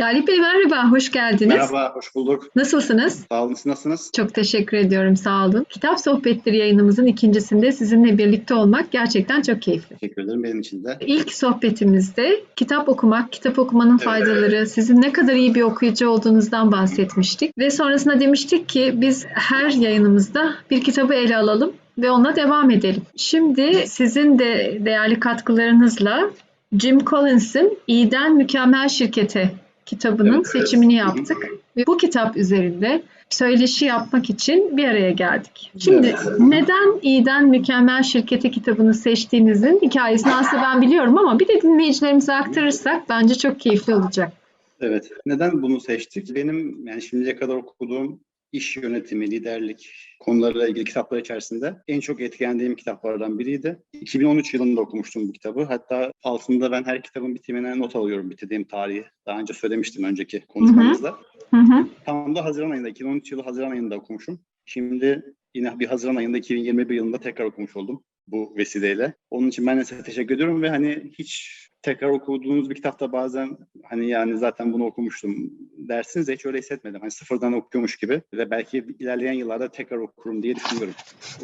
Galip Bey merhaba, hoş geldiniz. Merhaba, hoş bulduk. Nasılsınız? Sağ olun, siz nasılsınız? Çok teşekkür ediyorum, sağ olun. Kitap Sohbetleri yayınımızın ikincisinde sizinle birlikte olmak gerçekten çok keyifli. Teşekkür ederim benim için de. İlk sohbetimizde kitap okumak, kitap okumanın Evet. faydaları, sizin ne kadar iyi bir okuyucu olduğunuzdan bahsetmiştik. Ve sonrasında demiştik ki biz her yayınımızda bir kitabı ele alalım ve ona devam edelim. Şimdi sizin de değerli katkılarınızla Jim Collins'in İyiden Mükemmel Şirkete kitabının Evet, evet. seçimini yaptık. Ve bu kitap üzerinde söyleşi yapmak için bir araya geldik. Şimdi Evet. neden İyiden Mükemmel Şirkete kitabını seçtiğinizin hikayesini aslında ben biliyorum ama bir de dinleyicilerimize aktarırsak bence çok keyifli olacak. Evet, neden bunu seçtik? Benim yani şimdiye kadar okuduğum iş yönetimi, liderlik konularıyla ilgili kitaplar içerisinde en çok etkilendiğim kitaplardan biriydi. 2013 yılında okumuştum bu kitabı. Hatta altında ben her kitabın bitimine not alıyorum bitirdiğim tarihi. Daha önce söylemiştim önceki konuşmamızda. Hı hı. Tam da Haziran ayında, 2013 yılı Haziran ayında okumuşum. Şimdi yine bir Haziran ayında 2021 yılında tekrar okumuş oldum bu vesileyle. Onun için ben de size teşekkür ediyorum ve hani hiç tekrar okuduğunuz bir kitapta bazen hani yani zaten bunu okumuştum dersiniz de hiç öyle hissetmedim. Hani sıfırdan okuyormuş gibi ve belki ilerleyen yıllarda tekrar okurum diye düşünüyorum.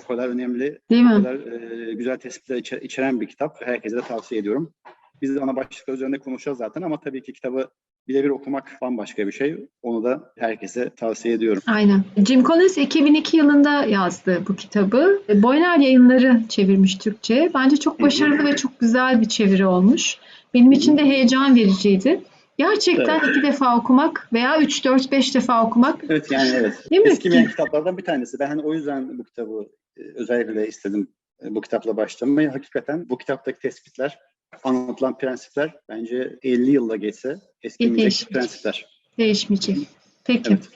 O kadar önemli, Değil o mi? kadar e, güzel tespitler içe- içeren bir kitap. Herkese de tavsiye ediyorum. Biz de ana başlıklar üzerinde konuşacağız zaten ama tabii ki kitabı birebir okumak bambaşka bir şey. Onu da herkese tavsiye ediyorum. Aynen. Jim Collins 2002 yılında yazdı bu kitabı. Boyner Yayınları çevirmiş Türkçe'ye. Bence çok başarılı ve çok güzel bir çeviri olmuş. Benim için de heyecan vericiydi. Gerçekten iki defa okumak veya 3, 4, 5 defa okumak Evet yani evet. Değil mi? Eskimeyen kitaplardan bir tanesi. Ben hani o yüzden bu kitabı e, özellikle istedim e, bu kitapla başlamayı. Hakikaten bu kitaptaki tespitler, anlatılan prensipler bence 50 yılla geçse eskimeyecek prensipler. değişmeyecek. Peki. Evet.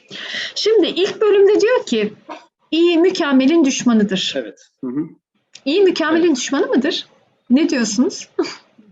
Şimdi ilk bölümde diyor ki iyi mükemmelin düşmanıdır. Evet. Hı hı. İyi mükemmelin düşmanı mıdır? Ne diyorsunuz?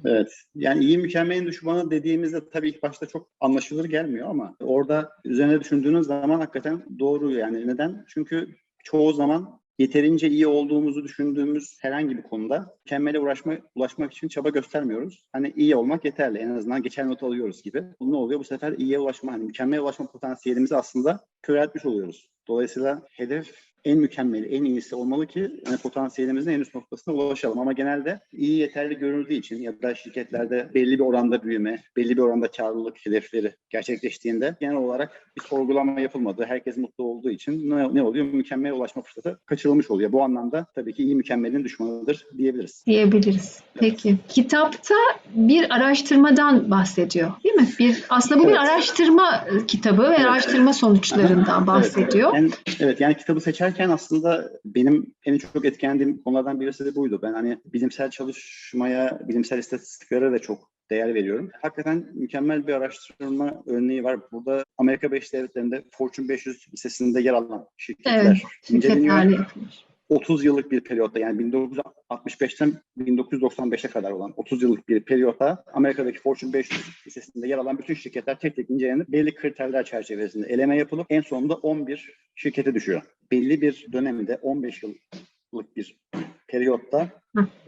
Evet. Yani iyi mükemmelin düşmanı dediğimizde tabii ilk başta çok anlaşılır gelmiyor ama orada üzerine düşündüğünüz zaman hakikaten doğru yani. Neden? Çünkü çoğu zaman yeterince iyi olduğumuzu düşündüğümüz herhangi bir konuda mükemmele uğraşma, ulaşmak için çaba göstermiyoruz. Hani iyi olmak yeterli. En azından geçer not alıyoruz gibi. Bu ne oluyor? Bu sefer iyiye ulaşma, hani mükemmele ulaşma potansiyelimizi aslında köreltmiş oluyoruz. Dolayısıyla hedef en mükemmeli, en iyisi olmalı ki yani potansiyelimizin en üst noktasına ulaşalım. Ama genelde iyi yeterli görüldüğü için ya da şirketlerde belli bir oranda büyüme, belli bir oranda karlılık hedefleri gerçekleştiğinde genel olarak bir sorgulama yapılmadı. Herkes mutlu olduğu için ne, ne oluyor? Mükemmele ulaşma fırsatı kaçırılmış oluyor. Bu anlamda tabii ki iyi mükemmelin düşmanıdır diyebiliriz. diyebiliriz. Peki. Kitapta bir araştırmadan bahsediyor, değil mi? Bir aslında bu bir Evet. araştırma e, kitabı ve Evet. araştırma sonuçlarından Evet, bahsediyor. Yani, evet yani kitabı seçerken aslında benim en çok etkilendiğim konulardan birisi de buydu. Ben hani bilimsel çalışmaya, bilimsel istatistiklere de çok değer veriyorum. Hakikaten mükemmel bir araştırma örneği var. Burada Amerika Birleşik Devletleri'nde Fortune 500 listesinde yer alan şirketler Evet, inceleniyor. Yapılmış. 30 yıllık bir periyotta yani 1965'ten 1995'e kadar olan 30 yıllık bir periyotta Amerika'daki Fortune 500 listesinde yer alan bütün şirketler tek tek incelenip belli kriterler çerçevesinde eleme yapılıp en sonunda 11 şirkete düşüyor. Belli bir dönemde 15 yıllık bir periyotta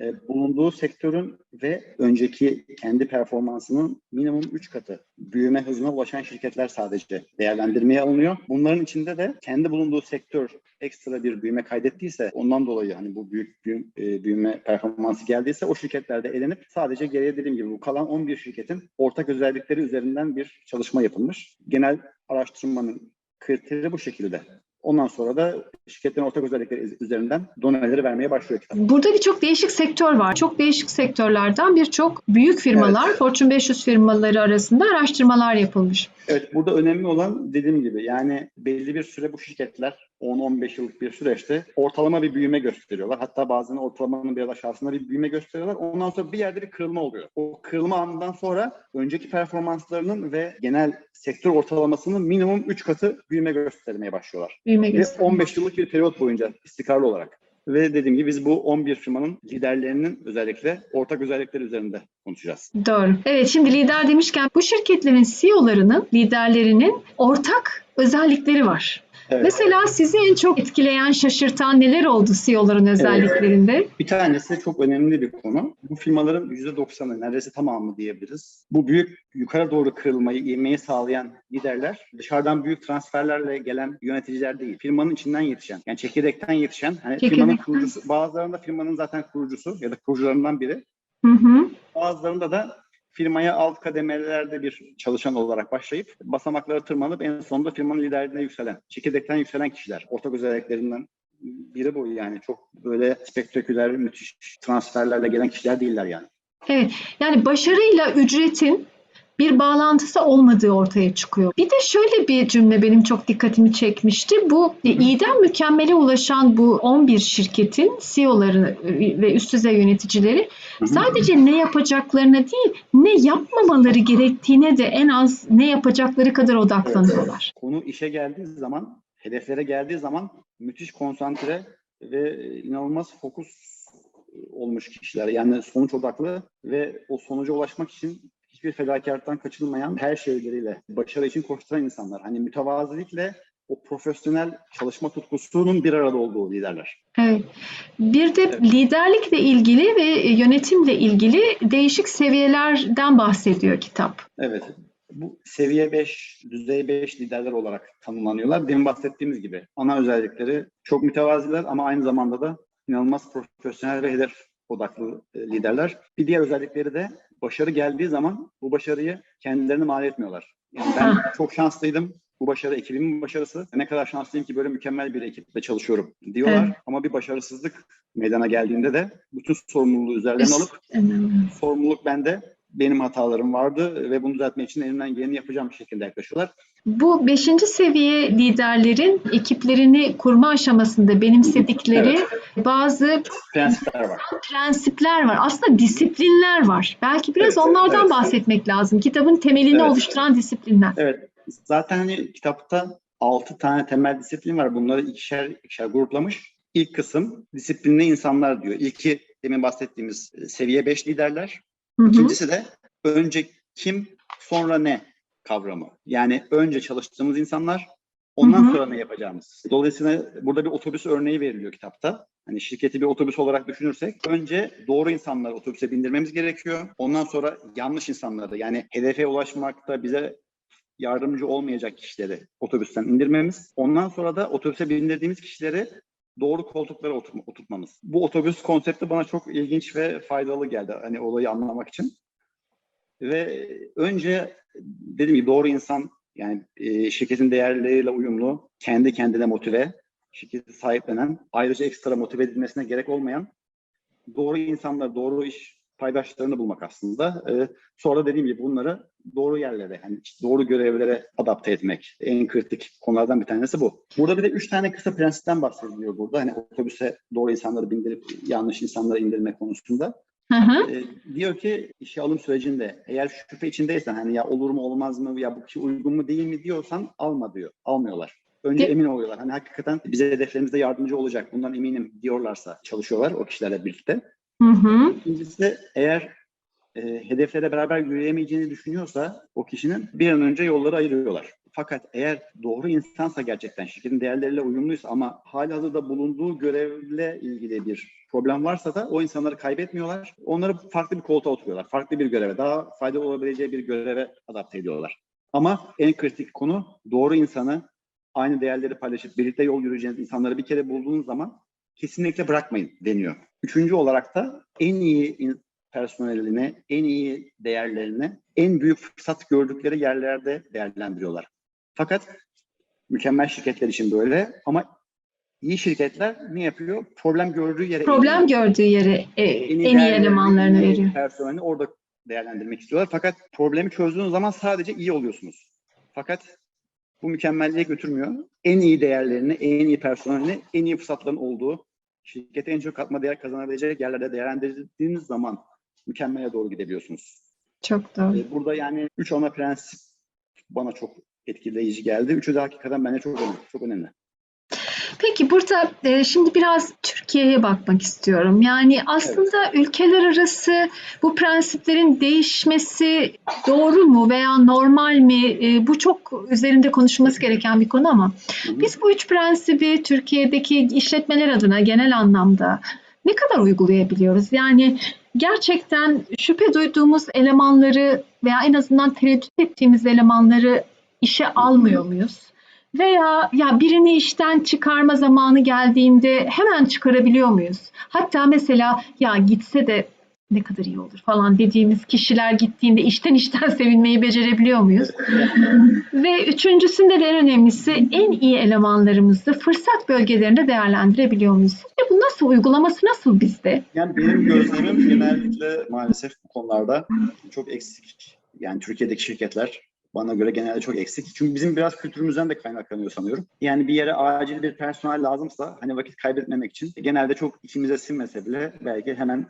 e, bulunduğu sektörün ve önceki kendi performansının minimum 3 katı büyüme hızına ulaşan şirketler sadece değerlendirmeye alınıyor. Bunların içinde de kendi bulunduğu sektör ekstra bir büyüme kaydettiyse ondan dolayı hani bu büyük büyü- e, büyüme performansı geldiyse o şirketlerde elenip sadece geriye dediğim gibi bu kalan 11 şirketin ortak özellikleri üzerinden bir çalışma yapılmış. Genel araştırmanın kriteri bu şekilde. Ondan sonra da şirketlerin ortak özellikleri üzerinden doneleri vermeye başlıyor kitap. Burada birçok değişik sektör var. Çok değişik sektörlerden birçok büyük firmalar, Evet. Fortune 500 firmaları arasında araştırmalar yapılmış. Evet burada önemli olan dediğim gibi yani belli bir süre bu şirketler 10-15 yıllık bir süreçte ortalama bir büyüme gösteriyorlar. Hatta bazen ortalamanın biraz aşağısında bir büyüme gösteriyorlar. Ondan sonra bir yerde bir kırılma oluyor. O kırılma anından sonra önceki performanslarının ve genel sektör ortalamasının minimum 3 katı büyüme göstermeye başlıyorlar. Büyüme Ve gösteriyor. 15 yıllık bir periyot boyunca istikrarlı olarak. Ve dediğim gibi biz bu 11 firmanın liderlerinin özellikle ortak özellikleri üzerinde konuşacağız. Doğru. Evet şimdi lider demişken bu şirketlerin CEO'larının, liderlerinin ortak özellikleri var. Evet. Mesela sizi en çok etkileyen, şaşırtan neler oldu CEO'ların özelliklerinde? Bir tanesi çok önemli bir konu. Bu firmaların %90'ı, neredeyse tamamı diyebiliriz. Bu büyük yukarı doğru kırılmayı, ivmeyi sağlayan liderler dışarıdan büyük transferlerle gelen yöneticiler değil. Firmanın içinden yetişen, yani çekirdekten yetişen, hani firmanın Çekirdekten. kurucusu, bazılarında firmanın zaten kurucusu ya da kurucularından biri. Hı hı. Bazılarında da firmaya alt kademelerde bir çalışan olarak başlayıp basamakları tırmanıp en sonunda firmanın liderliğine yükselen, çekirdekten yükselen kişiler. Ortak özelliklerinden biri bu yani. Çok böyle spektaküler, müthiş transferlerle gelen kişiler değiller yani. Evet, yani başarıyla ücretin bir bağlantısı olmadığı ortaya çıkıyor. Bir de şöyle bir cümle benim çok dikkatimi çekmişti. Bu iyiden mükemmele ulaşan bu 11 şirketin CEO'ları ve üst düzey yöneticileri sadece ne yapacaklarına değil, ne yapmamaları gerektiğine de en az ne yapacakları kadar odaklanıyorlar. Konu işe geldiği zaman, hedeflere geldiği zaman müthiş konsantre ve inanılmaz fokus olmuş kişiler. Yani sonuç odaklı ve o sonuca ulaşmak için hiçbir fedakarlıktan kaçınılmayan her şeyleriyle başarı için koşturan insanlar. Hani mütevazilikle o profesyonel çalışma tutkusunun bir arada olduğu liderler. Evet. Bir de liderlikle ilgili ve yönetimle ilgili değişik seviyelerden bahsediyor kitap. Evet. Bu seviye 5, düzey 5 liderler olarak tanımlanıyorlar. Demin bahsettiğimiz gibi ana özellikleri çok mütevaziler ama aynı zamanda da inanılmaz profesyonel ve hedef odaklı e, liderler. Bir diğer özellikleri de başarı geldiği zaman bu başarıyı kendilerine mal etmiyorlar. Yani ben çok şanslıydım. Bu başarı ekibimin başarısı. Ne kadar şanslıyım ki böyle mükemmel bir ekiple çalışıyorum diyorlar. Evet. Ama bir başarısızlık meydana geldiğinde de bütün sorumluluğu üzerlerine alıp sorumluluk bende. Benim hatalarım vardı ve bunu düzeltmek için elimden geleni yapacağım şekilde yaklaşıyorlar. Bu beşinci seviye liderlerin ekiplerini kurma aşamasında benimsedikleri bazı Prensipler var. prensipler var. Aslında disiplinler var. Belki biraz Evet, onlardan evet. bahsetmek lazım. Kitabın temelini Evet. oluşturan disiplinler. Evet. Zaten hani kitapta 6 tane temel disiplin var. Bunları ikişer ikişer gruplamış. İlk kısım disiplinli insanlar diyor. İlki demin bahsettiğimiz seviye 5 liderler. Hı hı. İkincisi de önce kim sonra ne kavramı. Yani önce çalıştığımız insanlar ondan Hı hı. sonra ne yapacağımız. Dolayısıyla burada bir otobüs örneği veriliyor kitapta. Hani şirketi bir otobüs olarak düşünürsek önce doğru insanları otobüse bindirmemiz gerekiyor. Ondan sonra yanlış insanları yani hedefe ulaşmakta bize yardımcı olmayacak kişileri otobüsten indirmemiz. Ondan sonra da otobüse bindirdiğimiz kişileri doğru koltuklara oturma- oturtmamız. Bu otobüs konsepti bana çok ilginç ve faydalı geldi. Hani olayı anlamak için. Ve önce dediğim gibi doğru insan yani e, şirketin değerleriyle uyumlu, kendi kendine motive, şirketi sahiplenen, ayrıca ekstra motive edilmesine gerek olmayan doğru insanlar, doğru iş paydaşlarını bulmak aslında. E, sonra dediğim gibi bunları doğru yerlere, yani doğru görevlere adapte etmek en kritik konulardan bir tanesi bu. Burada bir de üç tane kısa prensipten bahsediliyor burada. Hani otobüse doğru insanları bindirip yanlış insanları indirme konusunda. Hı hı. E, diyor ki işe alım sürecinde eğer şüphe içindeysen hani ya olur mu olmaz mı ya bu kişi uygun mu değil mi diyorsan alma diyor. Almıyorlar. Önce emin oluyorlar. Hani hakikaten bize hedeflerimizde yardımcı olacak. Bundan eminim diyorlarsa çalışıyorlar o kişilerle birlikte. Hı hı. İkincisi eğer e, hedeflere beraber yürüyemeyeceğini düşünüyorsa o kişinin bir an önce yolları ayırıyorlar. Fakat eğer doğru insansa gerçekten şirketin değerleriyle uyumluysa ama halihazırda bulunduğu görevle ilgili bir problem varsa da o insanları kaybetmiyorlar. Onları farklı bir koltuğa oturuyorlar. Farklı bir göreve, daha faydalı olabileceği bir göreve adapte ediyorlar. Ama en kritik konu doğru insanı aynı değerleri paylaşıp birlikte yol yürüyeceğiniz insanları bir kere bulduğunuz zaman kesinlikle bırakmayın deniyor. Üçüncü olarak da en iyi in- personelini, en iyi değerlerini, en büyük fırsat gördükleri yerlerde değerlendiriyorlar. Fakat mükemmel şirketler için böyle ama iyi şirketler ne yapıyor? Problem gördüğü yere Problem gördüğü yere e, en iyi elemanlarını en iyi veriyor. Personelini orada değerlendirmek istiyorlar. Fakat problemi çözdüğünüz zaman sadece iyi oluyorsunuz. Fakat bu mükemmelliğe götürmüyor. En iyi değerlerini, en iyi personelini, en iyi fırsatların olduğu, şirkete en çok katma değer kazanabilecek yerlerde değerlendirdiğiniz zaman mükemmele doğru gidebiliyorsunuz. Çok doğru. Ee, Burada yani üç ana prensip bana çok etkileyici geldi. Üçü de hakikaten bence çok önemli. Çok önemli. Peki burada e, şimdi biraz Türkiye'ye bakmak istiyorum. Yani aslında ülkeler arası bu prensiplerin değişmesi doğru mu veya normal mi? E, bu çok üzerinde konuşulması gereken bir konu ama biz bu üç prensibi Türkiye'deki işletmeler adına genel anlamda ne kadar uygulayabiliyoruz? Yani gerçekten şüphe duyduğumuz elemanları veya en azından tereddüt ettiğimiz elemanları işe almıyor muyuz? Veya ya birini işten çıkarma zamanı geldiğinde hemen çıkarabiliyor muyuz? Hatta mesela ya gitse de ne kadar iyi olur falan dediğimiz kişiler gittiğinde işten işten sevinmeyi becerebiliyor muyuz? Ve üçüncüsünde de en önemlisi en iyi elemanlarımızı fırsat bölgelerinde değerlendirebiliyor muyuz? Sizce bu nasıl, uygulaması nasıl bizde? Yani benim gözlemim genellikle maalesef bu konularda çok eksik. Yani Türkiye'deki şirketler bana göre genelde çok eksik. Çünkü bizim biraz kültürümüzden de kaynaklanıyor sanıyorum. Yani bir yere acil bir personel lazımsa hani vakit kaybetmemek için genelde çok içimize sinmese bile belki hemen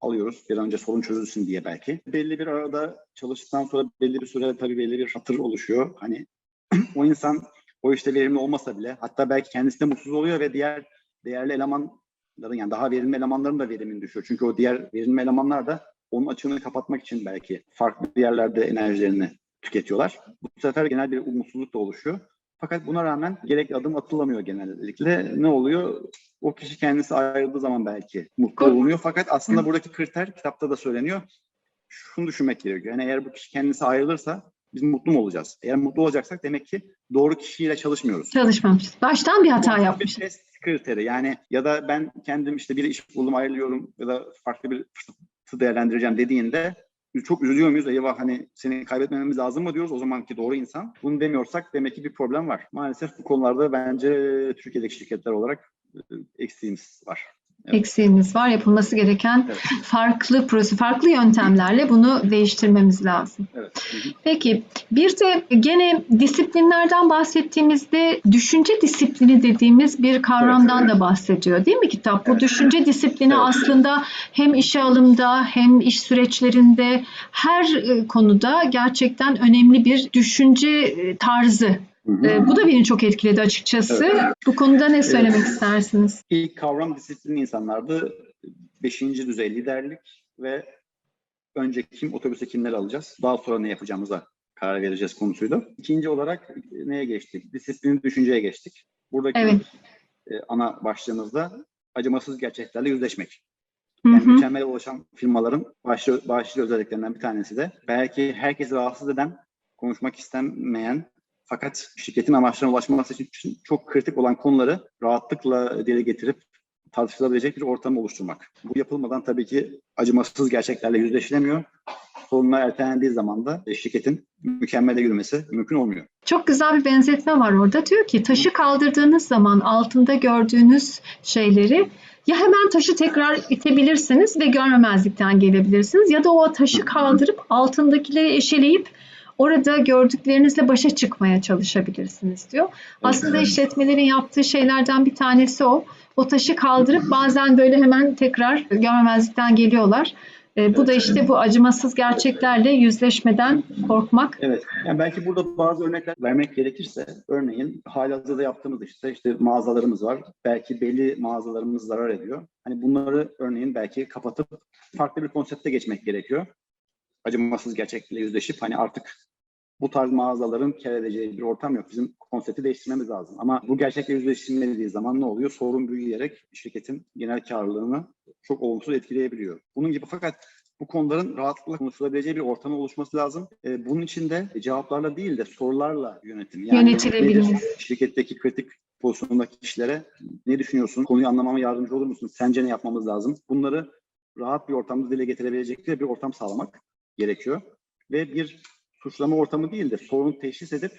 alıyoruz. Bir an önce sorun çözülsün diye belki. Belli bir arada çalıştıktan sonra belli bir süre tabii belli bir hatır oluşuyor. Hani o insan o işte verimli olmasa bile hatta belki kendisi de mutsuz oluyor ve diğer değerli elemanların yani daha verimli elemanların da verimini düşüyor. Çünkü o diğer verimli elemanlar da onun açığını kapatmak için belki farklı yerlerde enerjilerini tüketiyorlar. Bu sefer genel bir umutsuzluk da oluşuyor. Fakat buna rağmen gerekli adım atılamıyor genellikle. Ne oluyor? O kişi kendisi ayrıldığı zaman belki mutlu olunuyor. Fakat aslında buradaki kriter kitapta da söyleniyor. Şunu düşünmek gerekiyor. Yani eğer bu kişi kendisi ayrılırsa biz mutlu mu olacağız? Eğer mutlu olacaksak demek ki doğru kişiyle çalışmıyoruz. Çalışmamışız. Baştan bir hata yapmışız. Bir test kriteri. Yani ya da ben kendim işte bir iş buldum ayrılıyorum ya da farklı bir fırsatı değerlendireceğim dediğinde çok üzülüyor muyuz? Eyvah hani seni kaybetmememiz lazım mı diyoruz o zamanki doğru insan. Bunu demiyorsak demek ki bir problem var. Maalesef bu konularda bence Türkiye'deki şirketler olarak e, eksiğimiz var. Evet. Eksiğimiz var. Yapılması gereken Evet. farklı proje, farklı yöntemlerle bunu değiştirmemiz lazım. Evet. Peki bir de gene disiplinlerden bahsettiğimizde düşünce disiplini dediğimiz bir kavramdan da bahsediyor değil mi kitap? Bu Evet. düşünce disiplini Evet. aslında hem işe alımda hem iş süreçlerinde her e, konuda gerçekten önemli bir düşünce e, tarzı. E, Bu da beni çok etkiledi açıkçası. Evet. Bu konuda ne söylemek istersiniz? İlk kavram disiplin insanlardı. Beşinci düzey liderlik ve önce kim, otobüse kimleri alacağız, daha sonra ne yapacağımıza karar vereceğiz konusuydu. İkinci olarak neye geçtik? Disiplin düşünceye geçtik. Buradaki Evet. e, ana başlığımızda acımasız gerçeklerle yüzleşmek. Yani hı. mükemmel ulaşan firmaların başlı, başlı özelliklerinden bir tanesi de belki herkesi rahatsız eden, konuşmak istenmeyen fakat şirketin amaçlarına ulaşması için çok kritik olan konuları rahatlıkla dile getirip tartışılabilecek bir ortam oluşturmak. Bu yapılmadan tabii ki acımasız gerçeklerle yüzleşilemiyor. Sorunlar ertelendiği zaman da şirketin mükemmele yürümesi mümkün olmuyor. Çok güzel bir benzetme var orada. Diyor ki taşı kaldırdığınız zaman altında gördüğünüz şeyleri ya hemen taşı tekrar itebilirsiniz ve görmemezlikten gelebilirsiniz ya da o taşı kaldırıp altındakileri eşeleyip orada gördüklerinizle başa çıkmaya çalışabilirsiniz diyor. Aslında işletmelerin yaptığı şeylerden bir tanesi o. O taşı kaldırıp bazen böyle hemen tekrar görmemezlikten geliyorlar. E, bu da işte bu acımasız gerçeklerle yüzleşmeden korkmak. Evet. Yani belki burada bazı örnekler vermek gerekirse örneğin halihazırda yaptığımız işte işte mağazalarımız var. Belki belli mağazalarımız zarar ediyor. Hani bunları örneğin belki kapatıp farklı bir konsepte geçmek gerekiyor. Acımasız gerçekle yüzleşip hani artık bu tarz mağazaların kar edeceği bir ortam yok. Bizim konsepti değiştirmemiz lazım. Ama bu gerçekle yüzleşilmediği zaman ne oluyor? Sorun büyüyerek şirketin genel karlılığını çok olumsuz etkileyebiliyor. Bunun gibi fakat bu konuların rahatlıkla konuşulabileceği bir ortam oluşması lazım. Ee, bunun için de cevaplarla değil de sorularla yönetim. Yönetilebilmesi. nedir? Şirketteki kritik pozisyondaki kişilere ne düşünüyorsun? Konuyu anlamama yardımcı olur musun? Sence ne yapmamız lazım? Bunları rahat bir ortamda dile getirebilecekleri bir ortam sağlamak gerekiyor. Ve bir suçlama ortamı değil de sorunu teşhis edip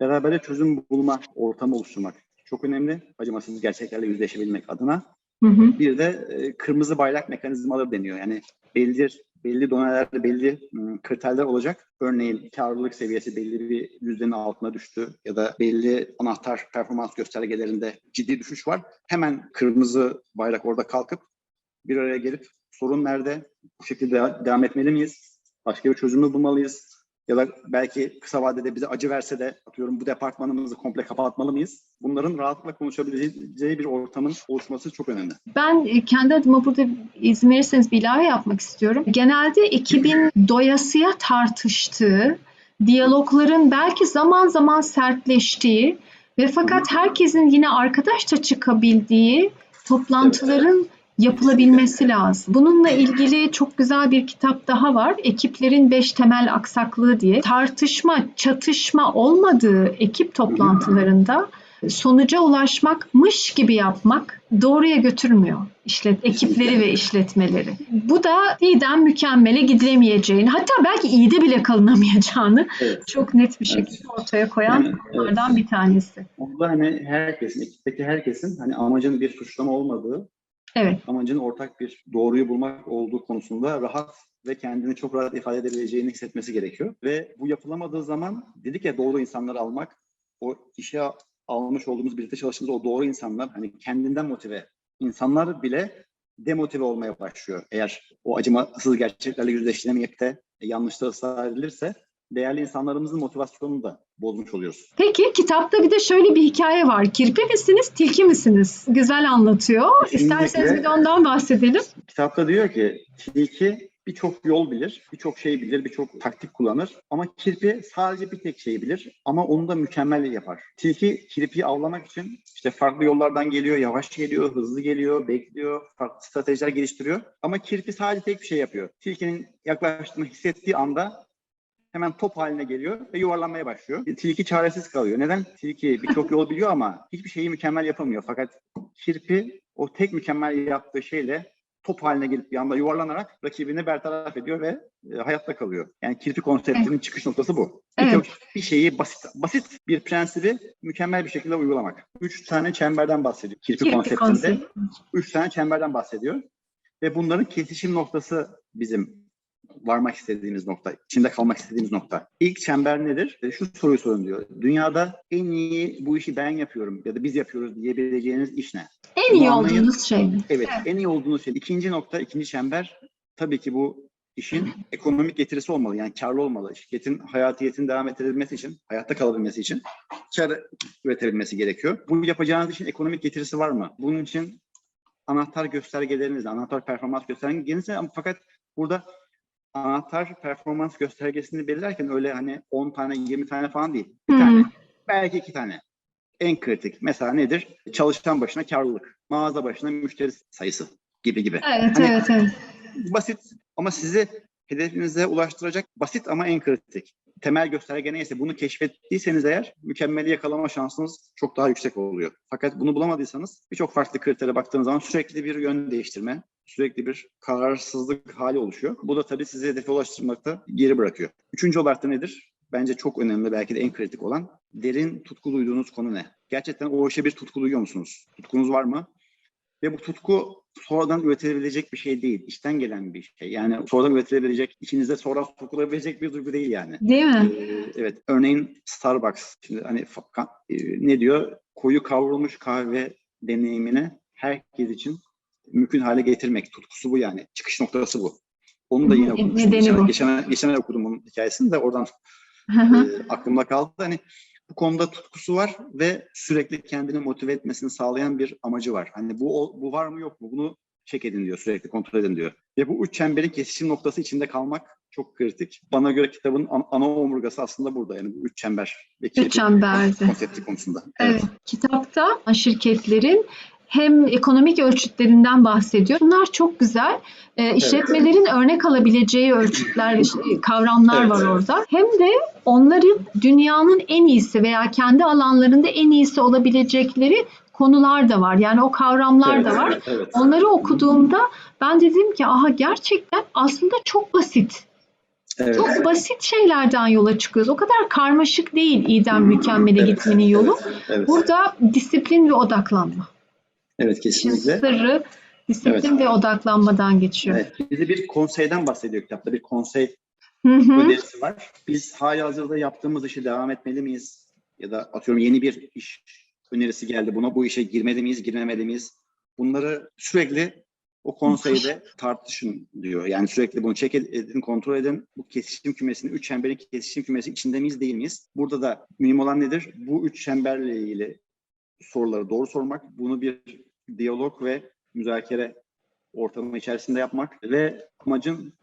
beraber çözüm bulma ortamı oluşturmak çok önemli. Acımasız gerçeklerle yüzleşebilmek adına. Hı hı. Bir de e, kırmızı bayrak mekanizmaları deniyor. Yani belli belli donelerde belli kriterler olacak. Örneğin karlılık seviyesi belli bir yüzdenin altına düştü ya da belli anahtar performans göstergelerinde ciddi düşüş var. Hemen kırmızı bayrak orada kalkıp bir araya gelip sorun nerede? Bu şekilde devam etmeli miyiz? Başka bir çözümü bulmalıyız. ya da belki kısa vadede bize acı verse de atıyorum bu departmanımızı komple kapatmalı mıyız? Bunların rahatlıkla konuşabileceği bir ortamın oluşması çok önemli. Ben kendi adıma burada izin verirseniz bir ilave yapmak istiyorum. Genelde ekibin doyasıya tartıştığı, diyalogların belki zaman zaman sertleştiği ve fakat herkesin yine arkadaşça çıkabildiği toplantıların yapılabilmesi lazım. Bununla ilgili çok güzel bir kitap daha var. Ekiplerin beş temel aksaklığı diye. Tartışma, çatışma olmadığı ekip toplantılarında sonuca ulaşmakmış gibi yapmak doğruya götürmüyor işlet ekipleri ve işletmeleri. Bu da iyiden mükemmele gidilemeyeceğini, hatta belki iyide bile kalınamayacağını Evet. çok net bir Evet. şekilde ortaya koyan Yani, konulardan bir tanesi. Burada hani herkesin, ekipteki herkesin hani amacın bir suçlama olmadığı, Evet. amacın ortak bir doğruyu bulmak olduğu konusunda rahat ve kendini çok rahat ifade edebileceğini hissetmesi gerekiyor. Ve bu yapılamadığı zaman dedik ya doğru insanları almak, o işe almış olduğumuz, birlikte çalıştığımız o doğru insanlar, hani kendinden motive insanlar bile demotive olmaya başlıyor. Eğer o acımasız gerçeklerle yüzleşilemeyip de yanlışta edilirse değerli insanlarımızın motivasyonunu da bozmuş oluyoruz. Peki kitapta bir de şöyle bir hikaye var. Kirpi misiniz, tilki misiniz? Güzel anlatıyor. İsterseniz bir de ondan bahsedelim. Kitapta diyor ki tilki birçok yol bilir, birçok şey bilir, birçok taktik kullanır. Ama kirpi sadece bir tek şey bilir ama onu da mükemmel yapar. Tilki kirpiyi avlamak için işte farklı yollardan geliyor, yavaş geliyor, hızlı geliyor, bekliyor, farklı stratejiler geliştiriyor. Ama kirpi sadece tek bir şey yapıyor. Tilkinin yaklaştığını hissettiği anda hemen top haline geliyor ve yuvarlanmaya başlıyor. Tilki çaresiz kalıyor. Neden? Tilki birçok yol biliyor ama hiçbir şeyi mükemmel yapamıyor. Fakat kirpi o tek mükemmel yaptığı şeyle top haline gelip bir anda yuvarlanarak rakibini bertaraf ediyor ve e, hayatta kalıyor. Yani kirpi konseptinin çıkış noktası bu. Bir, Evet. bir şeyi basit basit bir prensibi mükemmel bir şekilde uygulamak. Üç tane çemberden bahsediyor. Kirpi, Kirpi konseptinde konsepti. üç tane çemberden bahsediyor. Ve bunların kesişim noktası bizim varmak istediğimiz nokta, içinde kalmak istediğimiz nokta. İlk çember nedir? E, Şu soruyu sorun diyor. Dünyada en iyi bu işi ben yapıyorum ya da biz yapıyoruz diyebileceğiniz iş ne? En iyi anlayın- olduğunuz şey mi? Evet, en iyi olduğunuz şey. İkinci nokta, ikinci çember tabii ki bu işin ekonomik getirisi olmalı. Yani karlı olmalı. Şirketin hayatiyetini devam ettirebilmesi için, hayatta kalabilmesi için kar üretebilmesi gerekiyor. Bu yapacağınız işin ekonomik getirisi var mı? Bunun için anahtar göstergelerinizle, anahtar performans göstergelerinizle ama fakat burada anahtar performans göstergesini belirlerken öyle hani 10 tane, 20 tane falan değil. Bir Hmm. tane, belki iki tane. En kritik. Mesela nedir? Çalışan başına karlılık, mağaza başına müşteri sayısı gibi gibi. Evet, Hani- evet, evet. Basit ama sizi hedefinize ulaştıracak basit ama en kritik. Temel gösterge neyse bunu keşfettiyseniz eğer mükemmeli yakalama şansınız çok daha yüksek oluyor. Fakat bunu bulamadıysanız birçok farklı kritere baktığınız zaman sürekli bir yön değiştirme, sürekli bir kararsızlık hali oluşuyor. Bu da tabii sizi hedefe ulaştırmakta geri bırakıyor. Üçüncü olarak da nedir? Bence çok önemli belki de en kritik olan derin tutku duyduğunuz konu ne? Gerçekten o işe bir tutku duyuyor musunuz? Tutkunuz var mı? Ve bu tutku sonradan üretilebilecek bir şey değil. İçten gelen bir şey. Yani sonradan üretilebilecek, içinizde sonra sokulabilecek bir duygu değil yani. Değil mi? Ee, evet. Örneğin Starbucks. Şimdi hani e, ne diyor? Koyu kavrulmuş kahve deneyimini herkes için mümkün hale getirmek. Tutkusu bu yani. Çıkış noktası bu. Onu da yine okumuştum. nedeni Geçen, bu. geçen, okudum bunun hikayesini de oradan e, aklımda kaldı. Hani bu konuda tutkusu var ve sürekli kendini motive etmesini sağlayan bir amacı var. Hani bu bu var mı yok mu? Bunu check edin diyor, sürekli kontrol edin diyor. Ve bu üç çemberin kesişim noktası içinde kalmak çok kritik. Bana göre kitabın an- ana omurgası aslında burada. Yani bu üç çember kirpi çemberde. konsepti konusunda. Evet. Kitapta şirketlerin hem ekonomik ölçütlerinden bahsediyor. Bunlar çok güzel. Ee, işletmelerin örnek alabileceği ölçütler, işte, kavramlar Evet, var evet. orada. Hem de onların dünyanın en iyisi veya kendi alanlarında en iyisi olabilecekleri konular da var. Yani o kavramlar Evet, da var. evet, evet. Onları okuduğumda ben dedim ki aha gerçekten aslında çok basit. Evet. Çok basit şeylerden yola çıkıyoruz. O kadar karmaşık değil iyiden mükemmele Evet, gitmenin yolu. Evet, evet. Burada disiplin ve odaklanma. Evet, kesinlikle. sırrı disiplin ve odaklanmadan geçiyor. Evet, bize bir konseyden bahsediyor kitapta. Bir konsey önerisi var. Biz hala hazırda yaptığımız işi devam etmeli miyiz? Ya da atıyorum yeni bir iş önerisi geldi buna. Bu işe girmeli miyiz, girmemeli miyiz? Bunları sürekli O konseyde tartışın diyor. Yani sürekli bunu check edin, kontrol edin. Bu kesişim kümesinin, üç çemberin kesişim kümesi içinde miyiz, değil miyiz? Burada da mühim olan nedir? Bu üç çemberle ilgili soruları doğru sormak, bunu bir diyalog ve müzakere ortamı içerisinde yapmak ve amacın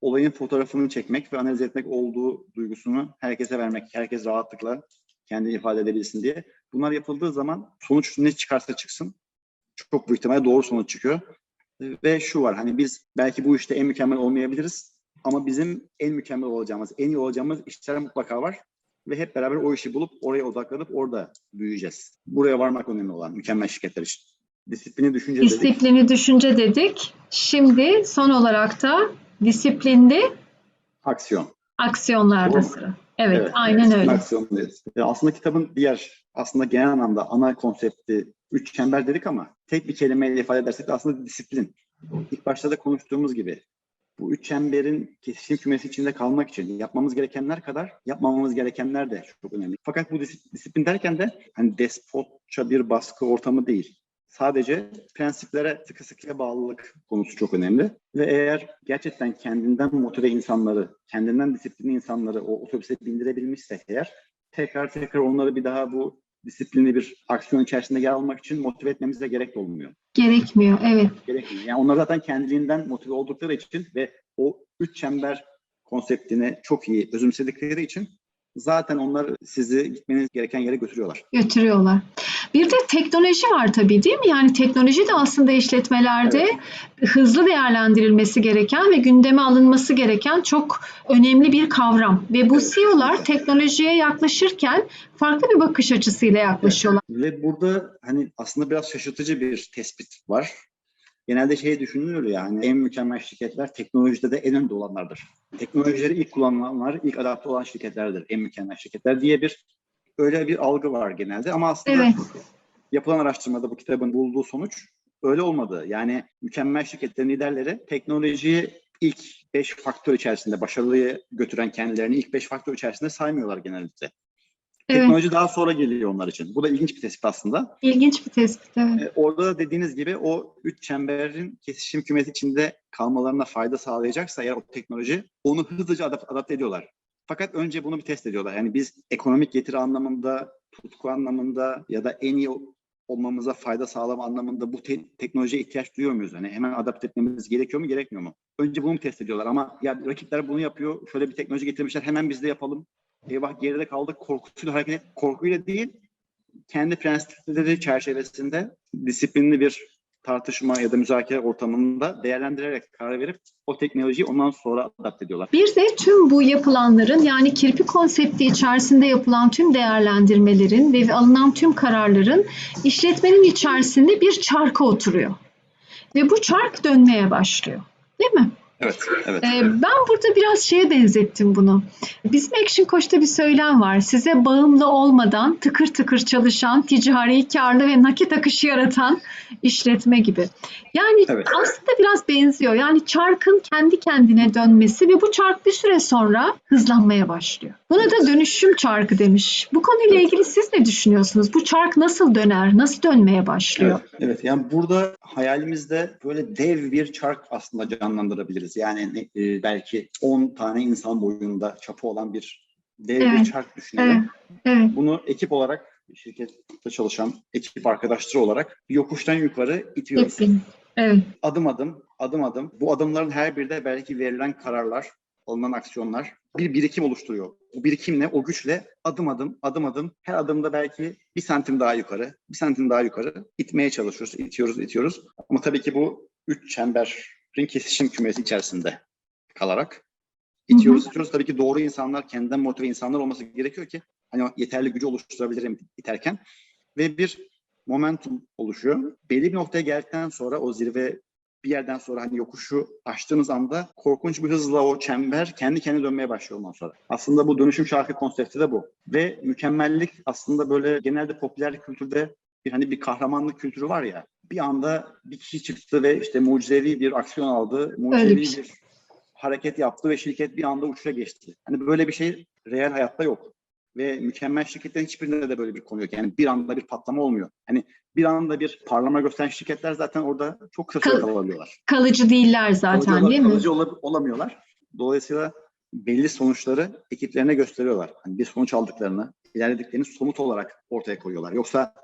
olayın fotoğrafını çekmek ve analiz etmek olduğu duygusunu herkese vermek, herkes rahatlıkla kendini ifade edebilsin diye. Bunlar yapıldığı zaman sonuç ne çıkarsa çıksın çok büyük ihtimalle doğru sonuç çıkıyor. Ve şu var hani biz belki bu işte en mükemmel olmayabiliriz ama bizim en mükemmel olacağımız, en iyi olacağımız işler mutlaka var. Ve hep beraber o işi bulup oraya odaklanıp orada büyüyeceğiz. Buraya varmak önemli olan mükemmel şirketler için. Disiplini düşünce dedik. Disiplini düşünce dedik. Şimdi son olarak da disiplinli Aksiyon. aksiyonlarda Doğru sıra. Evet, aynen disiplin öyle. aksiyon. Ya aslında kitabın diğer, aslında genel anlamda ana konsepti üç çember dedik ama tek bir kelimeyle ifade edersek de aslında disiplin. İlk başta da konuştuğumuz gibi bu üç çemberin kesişim kümesi içinde kalmak için yapmamız gerekenler kadar yapmamamız gerekenler de çok önemli. Fakat bu dis- disiplin derken de hani despotça bir baskı ortamı değil. Sadece prensiplere sıkı sıkıya bağlılık konusu çok önemli. Ve eğer gerçekten kendinden motive insanları, kendinden disiplinli insanları o otobüse bindirebilmişsek eğer tekrar tekrar onları bir daha bu disiplinli bir aksiyon içerisinde yer almak için motive etmemize gerek olmuyor. Gerekmiyor, evet. Gerekmiyor. Yani onlar zaten kendiliğinden motive oldukları için ve o üç çember konseptini çok iyi özümsedikleri için zaten onlar sizi gitmeniz gereken yere götürüyorlar. Götürüyorlar. Bir de teknoloji var tabii değil mi? Yani teknoloji de aslında işletmelerde hızlı değerlendirilmesi gereken ve gündeme alınması gereken çok önemli bir kavram. Ve bu Evet. CEO'lar teknolojiye yaklaşırken farklı bir bakış açısıyla yaklaşıyorlar. Ve burada hani aslında biraz şaşırtıcı bir tespit var. Genelde şey düşünülür ya hani en mükemmel şirketler teknolojide de en önde olanlardır. Teknolojileri ilk kullananlar, ilk adapte olan şirketlerdir en mükemmel şirketler diye bir öyle bir algı var genelde ama aslında Evet. yapılan araştırmada bu kitabın bulduğu sonuç öyle olmadı. Yani mükemmel şirketlerin liderleri teknolojiyi ilk 5 faktör içerisinde başarılıya götüren kendilerini ilk 5 faktör içerisinde saymıyorlar genellikle. Evet. Teknoloji daha sonra geliyor onlar için. Bu da ilginç bir tespit aslında. İlginç bir tespit. Evet. E, Orada da dediğiniz gibi o üç çemberin kesişim kümesi içinde kalmalarına fayda sağlayacaksa eğer o teknoloji onu hızlıca adap- adapte ediyorlar. Fakat önce bunu bir test ediyorlar. Yani biz ekonomik getiri anlamında, tutku anlamında ya da en iyi olmamıza fayda sağlama anlamında bu te- teknolojiye ihtiyaç duyuyor muyuz? Hani hemen adapte etmemiz gerekiyor mu, gerekmiyor mu? Önce bunu test ediyorlar ama ya rakipler bunu yapıyor, şöyle bir teknoloji getirmişler, hemen biz de yapalım. Eyvah geride kaldık korkusuyla hareket et, korkuyla değil, kendi prensipleri çerçevesinde disiplinli bir tartışma ya da müzakere ortamında değerlendirerek karar verip o teknolojiyi ondan sonra adapte ediyorlar. Bir de tüm bu yapılanların yani kirpi konsepti içerisinde yapılan tüm değerlendirmelerin ve alınan tüm kararların işletmenin içerisinde bir çarka oturuyor. Ve bu çark dönmeye başlıyor. Değil mi? Evet, evet. Ee, ben burada biraz şeye benzettim bunu. Bizim Action Coach'ta bir söylem var. Size bağımlı olmadan tıkır tıkır çalışan, ticari, karlı ve nakit akışı yaratan işletme gibi. Yani Evet. aslında biraz benziyor. Yani çarkın kendi kendine dönmesi ve bu çark bir süre sonra hızlanmaya başlıyor. Buna da dönüşüm çarkı demiş. Bu konuyla Evet. ilgili siz ne düşünüyorsunuz? Bu çark nasıl döner? Nasıl dönmeye başlıyor? Evet, evet. Yani burada hayalimizde böyle dev bir çark aslında canlandırabiliriz. Yani ne- e, belki 10 tane insan boyunda çapı olan bir dev bir Evet, çark düşünelim. Evet. Bunu ekip olarak şirkette çalışan ekip arkadaşları olarak bir yokuştan yukarı itiyoruz. Evet. adım adım, adım adım. Bu adımların her biri de belki verilen kararlar, alınan aksiyonlar bir birikim oluşturuyor. Bu birikimle, o güçle adım adım, adım adım, her adımda belki bir santim daha yukarı, bir santim daha yukarı itmeye çalışıyoruz, itiyoruz, itiyoruz. Ama tabii ki bu üç çemberin kesişim kümesi içerisinde kalarak itiyoruz, itiyoruz. Tabii ki doğru insanlar, kendinden motive insanlar olması gerekiyor ki hani yeterli gücü oluşturabilirim iterken ve bir momentum oluşuyor. Belli bir noktaya geldikten sonra o zirve bir yerden sonra hani yokuşu aştığınız anda korkunç bir hızla o çember kendi kendine dönmeye başlıyor ondan sonra. Aslında bu dönüşüm şarkı konsepti de bu. Ve mükemmellik aslında böyle genelde popüler kültürde bir hani bir kahramanlık kültürü var ya. Bir anda bir kişi çıktı ve işte mucizevi bir aksiyon aldı. Mucizevi bir şey. bir hareket yaptı ve şirket bir anda uçuşa geçti. Hani böyle bir şey real hayatta yok. Ve mükemmel şirketlerin hiçbirinde de böyle bir konu yok. Yani bir anda bir patlama olmuyor. Hani bir anda bir parlama gösteren şirketler zaten orada çok kısa süre Kal- kalabiliyorlar. Kalıcı değiller zaten Kalıcı değil mi? kalıcı ola- olamıyorlar. Dolayısıyla belli sonuçları ekiplerine gösteriyorlar. Hani bir sonuç aldıklarını, ilerlediklerini somut olarak ortaya koyuyorlar. Yoksa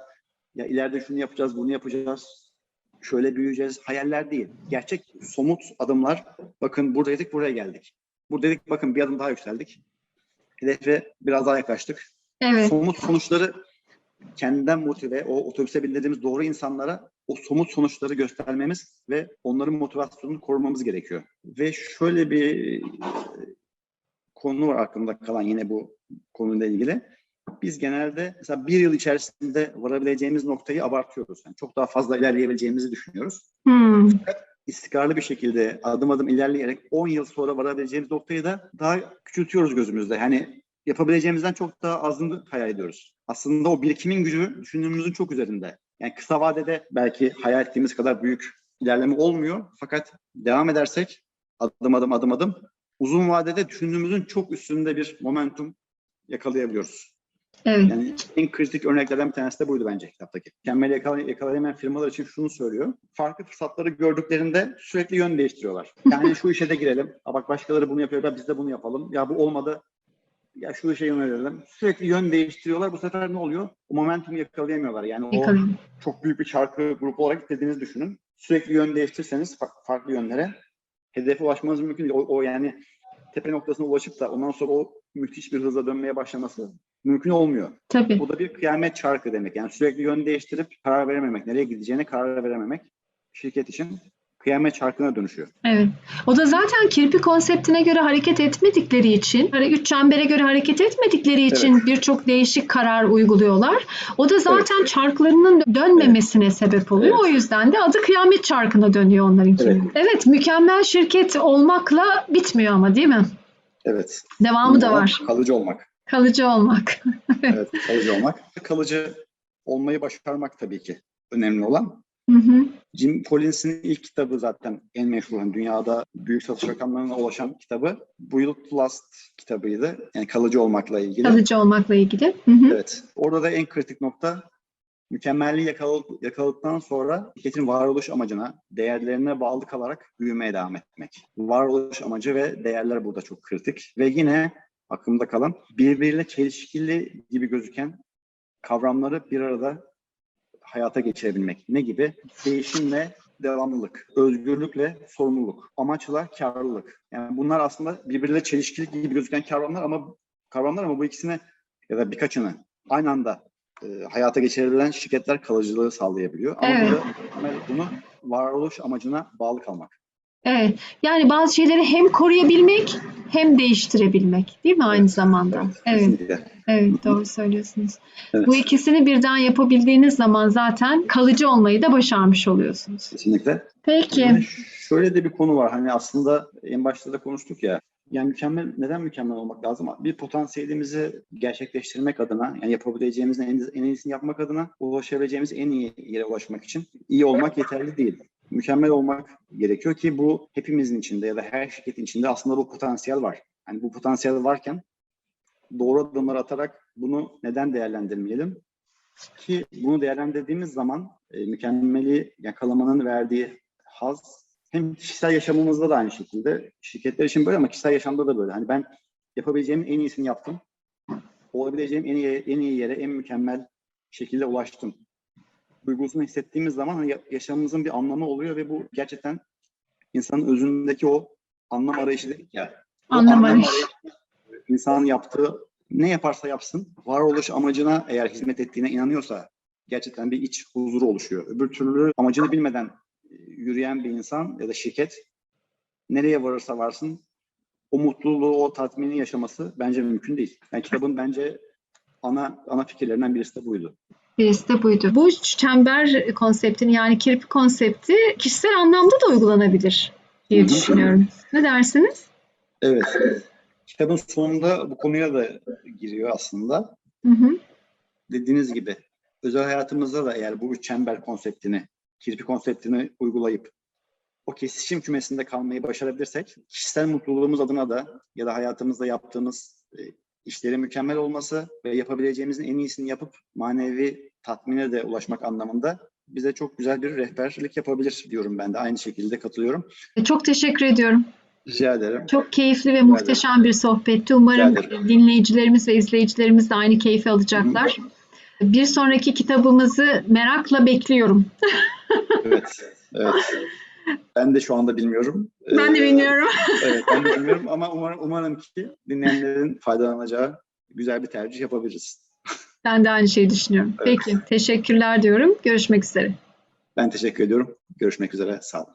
ya ileride şunu yapacağız, bunu yapacağız, şöyle büyüyeceğiz. Hayaller değil. Gerçek somut adımlar. Bakın buradaydık, buraya geldik. Buradaydık, bakın bir adım daha yükseldik. Hedefe biraz daha yaklaştık. Evet. Somut sonuçları kendinden motive, o otobüse bindirdiğimiz doğru insanlara o somut sonuçları göstermemiz ve onların motivasyonunu korumamız gerekiyor. Ve şöyle bir konu var aklımda kalan yine bu konuyla ilgili. Biz genelde mesela bir yıl içerisinde varabileceğimiz noktayı abartıyoruz. Yani çok daha fazla ilerleyebileceğimizi düşünüyoruz. Hmm, İstikrarlı bir şekilde adım adım ilerleyerek 10 yıl sonra varabileceğimiz noktayı da daha küçültüyoruz gözümüzde. Yani yapabileceğimizden çok daha azını hayal ediyoruz. Aslında o birikimin gücü düşündüğümüzün çok üzerinde. Yani kısa vadede belki hayal ettiğimiz kadar büyük ilerleme olmuyor. Fakat devam edersek adım adım adım adım uzun vadede düşündüğümüzün çok üstünde bir momentum yakalayabiliyoruz. Evet. Yani en kritik örneklerden bir tanesi de buydu bence kitaptaki. Mükemmel yakala- yakalayamayan firmalar için şunu söylüyor. Farklı fırsatları gördüklerinde sürekli yön değiştiriyorlar. Yani şu işe de girelim. Ha bak başkaları bunu yapıyor. Ya biz de bunu yapalım. Ya bu olmadı. Ya şu işe yönelelim. Sürekli yön değiştiriyorlar. Bu sefer ne oluyor? O momentumu yakalayamıyorlar. Yani o çok büyük bir çarkı grup olarak istediğinizi düşünün. Sürekli yön değiştirseniz fa- farklı yönlere hedefe ulaşmanız mümkün değil. O, o yani tepe noktasına ulaşıp da ondan sonra o müthiş bir hızla dönmeye başlaması mümkün olmuyor. Tabii. Bu da bir kıyamet çarkı demek. Yani sürekli yön değiştirip karar verememek, nereye gideceğine karar verememek şirket için kıyamet çarkına dönüşüyor. Evet. O da zaten kirpi konseptine göre hareket etmedikleri için, hani üç çembere göre hareket etmedikleri için birçok değişik karar uyguluyorlar. O da zaten çarklarının dönmemesine sebep oluyor. Evet. O yüzden de adı kıyamet çarkına dönüyor onlarınki. Evet. Evet. mükemmel şirket olmakla bitmiyor ama değil mi? Evet. Devamı da Ama var. Kalıcı olmak. Kalıcı olmak. Evet, kalıcı olmak. Kalıcı olmayı başarmak tabii ki önemli olan. Hı hı. Jim Collins'in ilk kitabı zaten en meşhur, hani dünyada büyük satış rakamlarına ulaşan kitabı Build to Last kitabıydı. Yani kalıcı olmakla ilgili. Kalıcı olmakla ilgili. Hı hı. Evet. Orada da en kritik nokta mükemmelliği yakaladık, yakaladıktan sonra şirketin varoluş amacına, değerlerine bağlı kalarak büyümeye devam etmek. Varoluş amacı ve değerler burada çok kritik. Ve yine aklımda kalan birbiriyle çelişkili gibi gözüken kavramları bir arada hayata geçirebilmek. Ne gibi? Değişimle devamlılık, özgürlükle sorumluluk, amaçla karlılık. Yani bunlar aslında birbiriyle çelişkili gibi gözüken kavramlar ama kavramlar ama bu ikisine ya da birkaçını aynı anda e, hayata geçirebilen şirketler kalıcılığı sağlayabiliyor. Ama Evet. burada bunu varoluş amacına bağlı kalmak. Evet. Yani bazı şeyleri hem koruyabilmek hem değiştirebilmek değil mi aynı zamanda? Evet. Evet, doğru söylüyorsunuz. Evet, Bu ikisini birden yapabildiğiniz zaman zaten kalıcı olmayı da başarmış oluyorsunuz. kesinlikle. Peki. Yani şöyle de bir konu var. Hani aslında en başta da konuştuk ya. Yani mükemmel, neden mükemmel olmak lazım? Bir potansiyelimizi gerçekleştirmek adına, yani yapabileceğimizin en, en iyisini yapmak adına, ulaşabileceğimiz en iyi yere ulaşmak için iyi olmak yeterli değil. Mükemmel olmak gerekiyor ki bu hepimizin içinde ya da her şirketin içinde aslında bu potansiyel var. Yani bu potansiyel varken doğru adımlar atarak bunu neden değerlendirmeyelim? Ki bunu değerlendirdiğimiz zaman e, mükemmeli yakalamanın verdiği haz hem kişisel yaşamımızda da aynı şekilde şirketler için böyle ama kişisel yaşamda da böyle. Hani ben yapabileceğimin en iyisini yaptım. Olabileceğim en iyi en iyi yere en mükemmel şekilde ulaştım. Duygusunu hissettiğimiz zaman hani ya- yaşamımızın bir anlamı oluyor ve bu gerçekten insanın özündeki o anlam arayışı dedik ya. Anlam arayışı. İnsanın yaptığı ne yaparsa yapsın varoluş amacına eğer hizmet ettiğine inanıyorsa gerçekten bir iç huzuru oluşuyor. Öbür türlü amacını bilmeden e, yürüyen bir insan ya da şirket nereye varırsa varsın o mutluluğu, o tatmini yaşaması bence mümkün değil. Yani kitabın bence ana ana fikirlerinden birisi de buydu. Birisi de buydu. Bu çember konseptini yani kirpi konsepti kişisel anlamda da uygulanabilir diye düşünüyorum. Ne dersiniz? Evet. Kitabın sonunda bu konuya da giriyor aslında. Hı hı. Dediğiniz gibi özel hayatımızda da eğer bu üç çember konseptini, kirpi konseptini uygulayıp o kesişim kümesinde kalmayı başarabilirsek kişisel mutluluğumuz adına da ya da hayatımızda yaptığımız e, işlerin mükemmel olması ve yapabileceğimizin en iyisini yapıp manevi tatmine de ulaşmak anlamında bize çok güzel bir rehberlik yapabilir diyorum ben de. Aynı şekilde katılıyorum. Çok teşekkür ediyorum. Rica ederim. Çok keyifli ve muhteşem bir sohbetti. Umarım Rica dinleyicilerimiz ve izleyicilerimiz de aynı keyfi alacaklar. Bir sonraki kitabımızı merakla bekliyorum. Evet. Evet. Ben de şu anda bilmiyorum. Ben de Ee, bilmiyorum. Evet, ben de bilmiyorum ama umarım, umarım ki dinleyenlerin faydalanacağı güzel bir tercih yapabiliriz. Ben de aynı şeyi düşünüyorum. Evet. Peki, teşekkürler diyorum. Görüşmek üzere. Ben teşekkür ediyorum. Görüşmek üzere. Sağ olun.